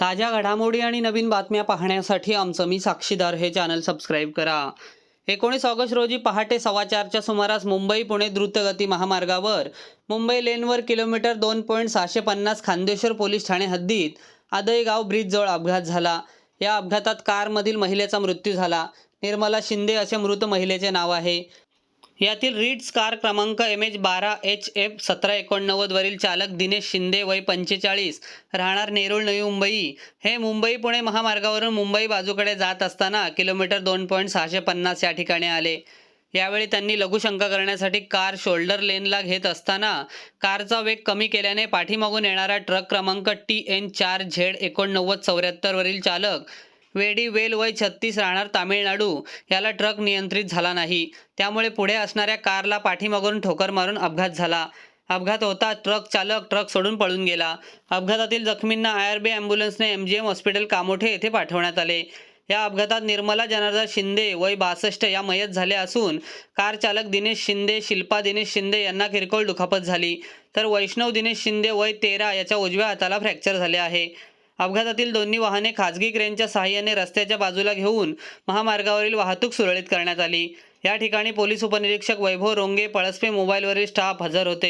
ताज्या घडामोडी आणि नवीन बातम्या पाहण्यासाठी आमचं मी साक्षीदार हे चॅनल सबस्क्राईब करा. एकोणीस ऑगस्ट रोजी पहाटे सव्वाचारच्या सुमारास मुंबई पुणे द्रुतगती महामार्गावर मुंबई लेनवर किलोमीटर दोन पॉईंट सहाशे पन्नास खांदेश्वर पोलीस ठाणे हद्दीत आदईगाव ब्रिजजवळ अपघात झाला. या अपघातात कारमधील महिलेचा मृत्यू झाला. निर्मला शिंदे असे मृत महिलेचे नाव आहे. यातील रीड्स कार क्रमांक एम एच बारा एच एफ सतरा एकोणनव्वदवरील चालक दिनेश शिंदे वय पंचेचाळीस राहणार नेरूळ नवी मुंबई. हे मुंबई पुणे महामार्गावरून मुंबई बाजूकडे जात असताना किलोमीटर दोन पॉईंट सहाशे पन्नास या ठिकाणी आले. यावेळी त्यांनी लघुशंका करण्यासाठी कार शोल्डर लेनला घेत असताना कारचा वेग कमी केल्याने पाठीमागून येणारा ट्रक क्रमांक टी एन चार झेड एकोणनव्वद चौऱ्याहत्तरवरील चालक वेडी वेल वय छत्तीस राहणार तामिळनाडू. याला ट्रक नियंत्रित झाला नाही. त्यामुळे पुढे असणाऱ्या कारला पाठीमागून ठोकर मारून अपघात झाला. अपघात होता ट्रक चालक ट्रक सोडून पळून गेला. अपघातातील जखमींना I R B ॲम्ब्युलन्सने M G M hospital Kamothe येथे पाठवण्यात आले. या अपघातात निर्मला जनार्दन शिंदे वय बासष्ट या मयत झाल्या असून कार चालक दिनेश शिंदे शिल्पा दिनेश शिंदे यांना किरकोळ दुखापत झाली. तर वैष्णव दिनेश शिंदे वय तेरा याच्या उजव्या हाताला फ्रॅक्चर झाले आहे. अपघातातील दोन्ही वाहने खाजगी क्रेनच्या सहाय्याने रस्त्याच्या बाजूला घेऊन महामार्गावरील वाहतूक सुरळीत करण्यात आली. या ठिकाणी पोलीस उपनिरीक्षक वैभव रोंगे पळसपे मोबाईलवरील स्टाफ हजर होते.